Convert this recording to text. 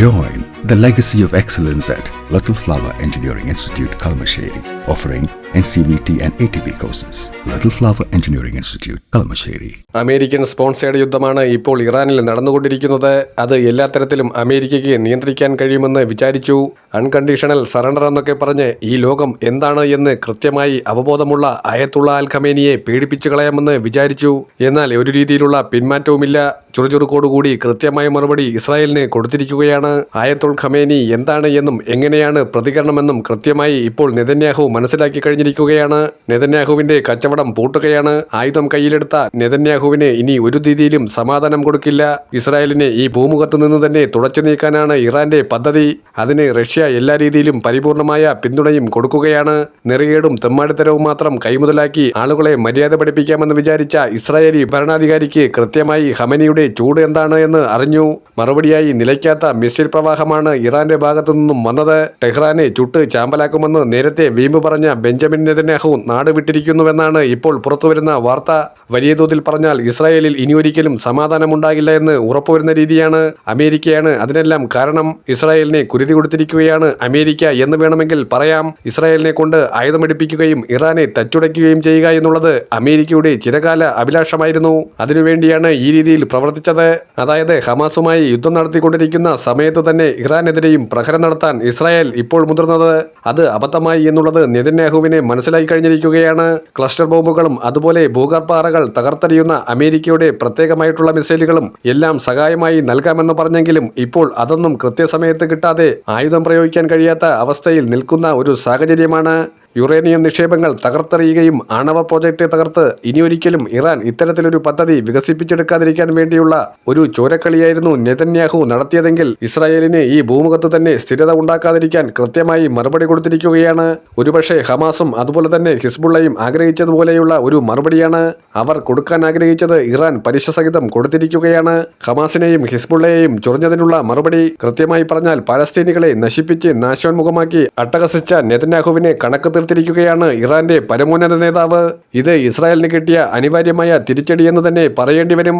Join the legacy of excellence at Little Flower Engineering Institute, Kalamasheri, offering NCVT and ATP courses. Little Flower Engineering Institute, Kalamasheri. American sponsored യുദ്ധമാണ് ഇപ്പോൾ ഇറാനിൽ നടന്നുകൊണ്ടിരിക്കുന്നത്. അത് എല്ലാ തരത്തിലും അമേരിക്കയ്ക്ക് നിയന്ത്രിക്കാൻ കഴിയുമെന്ന് വിചാരിച്ചു. അൺകണ്ടീഷണൽ സറണ്ടർ എന്നൊക്കെ പറഞ്ഞ് ഈ ലോകം എന്താണ് എന്ന് കൃത്യമായി അവബോധമുള്ള അയത്തുള്ള അൽ ഖമേനിയെ പീഡിപ്പിച്ചു കളയാമെന്ന് വിചാരിച്ചു. എന്നാൽ ഒരു രീതിയിലുള്ള പിന്മാറ്റവുമില്ല. ചുറുചുറുക്കോടുകൂടി കൃത്യമായ മറുപടി ഇസ്രായേലിന് കൊടുത്തിരിക്കുകയാണ്. ഖമേനി എന്താണ് എന്നും എങ്ങനെയാണ് പ്രതികരണമെന്നും കൃത്യമായി ഇപ്പോൾ നെതന്യാഹു മനസ്സിലാക്കി കഴിഞ്ഞിരിക്കുകയാണ്. നെതന്യാഹുവിന്റെ കച്ചവടം പൂട്ടുകയാണ്. ആയുധം കയ്യിലെടുത്ത നെതന്യാഹുവിന് ഇനി ഒരു രീതിയിലും സമാധാനം കൊടുക്കില്ല. ഇസ്രായേലിനെ ഈ ഭൂമുഖത്ത് നിന്ന് തന്നെ തുടച്ചു നീക്കാനാണ് ഇറാന്റെ പദ്ധതി. അതിന് റഷ്യ എല്ലാ രീതിയിലും പരിപൂർണമായ പിന്തുണയും കൊടുക്കുകയാണ്. നിറയേടും തെമ്മാടിത്തരവും മാത്രം കൈമുതലാക്കി ആളുകളെ മര്യാദ പഠിപ്പിക്കാമെന്ന് വിചാരിച്ച ഇസ്രായേലി ഭരണാധികാരിക്ക് കൃത്യമായി ഹമനിയുടെ ചൂട് എന്താണ് എന്ന് അറിഞ്ഞു. മറുപടിയായി നിലയ്ക്കാത്ത മിസൈൽ പ്രവാഹമാണ് ഇറാന്റെ ഭാഗത്തു നിന്നും വന്നത്. ടെഹ്റാനെ ചുട്ട് ചാമ്പലാക്കുമെന്ന് നേരത്തെ വീമ്പ് പറഞ്ഞ ബെഞ്ചമിൻ നെതന്യാഹു നാട് വിട്ടിരിക്കുന്നുവെന്നാണ് ഇപ്പോൾ പുറത്തുവരുന്ന വാർത്ത. വലിയ തോതിൽ പറഞ്ഞാൽ ഇസ്രായേലിൽ ഇനിയൊരിക്കലും സമാധാനമുണ്ടാകില്ല എന്ന് ഉറപ്പുവരുന്ന രീതിയാണ് അമേരിക്കയാണ്. അതിനെല്ലാം കാരണം ഇസ്രായേലിനെ കുരുതി കൊടുത്തിരിക്കുകയാണ് അമേരിക്ക എന്ന് വേണമെങ്കിൽ പറയാം. ഇസ്രായേലിനെ കൊണ്ട് ആയുധമെടുപ്പിക്കുകയും ഇറാനെ തച്ചുടയ്ക്കുകയും ചെയ്യുക എന്നുള്ളത് അമേരിക്കയുടെ ചിരകാല അഭിലാഷമായിരുന്നു. അതിനുവേണ്ടിയാണ് ഈ രീതിയിൽ പ്രവർത്തിച്ചത്. അതായത് ഹമാസുമായി യുദ്ധം നടത്തിക്കൊണ്ടിരിക്കുന്ന സമയത്ത് തന്നെ ഇറാനെതിരെയും പ്രഹരം നടത്താൻ ഇസ്രായേൽ ഇപ്പോൾ മുതിർന്നത്. അത് അബദ്ധമായി എന്നുള്ളത് നെതന്യാഹുവിനെ മനസ്സിലായി കഴിഞ്ഞിരിക്കുകയാണ്. ക്ലസ്റ്റർ ബോംബുകളും അതുപോലെ ഭൂഗർഭാറകൾ തകർത്തെറിയുന്ന അമേരിക്കയുടെ പ്രത്യേകമായിട്ടുള്ള മിസൈലുകളും എല്ലാം സഹായമായി നൽകാമെന്ന് പറഞ്ഞെങ്കിലും ഇപ്പോൾ അതൊന്നും കൃത്യസമയത്ത് കിട്ടാതെ ആയുധം പ്രയോഗിക്കാൻ കഴിയാത്ത അവസ്ഥയിൽ നിൽക്കുന്ന ഒരു സാഹചര്യമാണ്. യുറേനിയം നിക്ഷേപങ്ങൾ തകർത്തെറിയുകയും ആണവ പ്രോജക്റ്റ് തകർത്ത് ഇനിയൊരിക്കലും ഇറാൻ ഇത്തരത്തിലൊരു പദ്ധതി വികസിപ്പിച്ചെടുക്കാതിരിക്കാൻ വേണ്ടിയുള്ള ഒരു ചോരക്കളിയായിരുന്നു നെതന്യാഹു നടത്തിയതെങ്കിൽ ഇസ്രായേലിന് ഈ ഭൂമുഖത്ത് തന്നെ സ്ഥിരത ഉണ്ടാക്കാതിരിക്കാൻ കൃത്യമായി മറുപടി കൊടുത്തിരിക്കുകയാണ്. ഒരുപക്ഷെ ഹമാസും അതുപോലെ തന്നെ ഹിസ്ബുള്ളയും ആഗ്രഹിച്ചതുപോലെയുള്ള ഒരു മറുപടിയാണ് അവർ കൊടുക്കാൻ ആഗ്രഹിച്ചത് ഇറാൻ പലിശ സഹിതം കൊടുത്തിരിക്കുകയാണ്. ഹമാസിനെയും ഹിസ്ബുള്ളയെയും ചൊറിഞ്ഞതിനുള്ള മറുപടി കൃത്യമായി പറഞ്ഞാൽ പലസ്തീനികളെ നശിപ്പിച്ച് നാശോന്മുഖമാക്കി അട്ടഹസിച്ച നെതന്യാഹുവിനെ കണക്ക് തീർത്തിരിക്കുകയാണ് ഇറാന്റെ പരമോന്നത നേതാവ്. ഇത് ഇസ്രായേലിന് കിട്ടിയ അനിവാര്യമായ തിരിച്ചടിയെന്ന് തന്നെ പറയേണ്ടി വരും.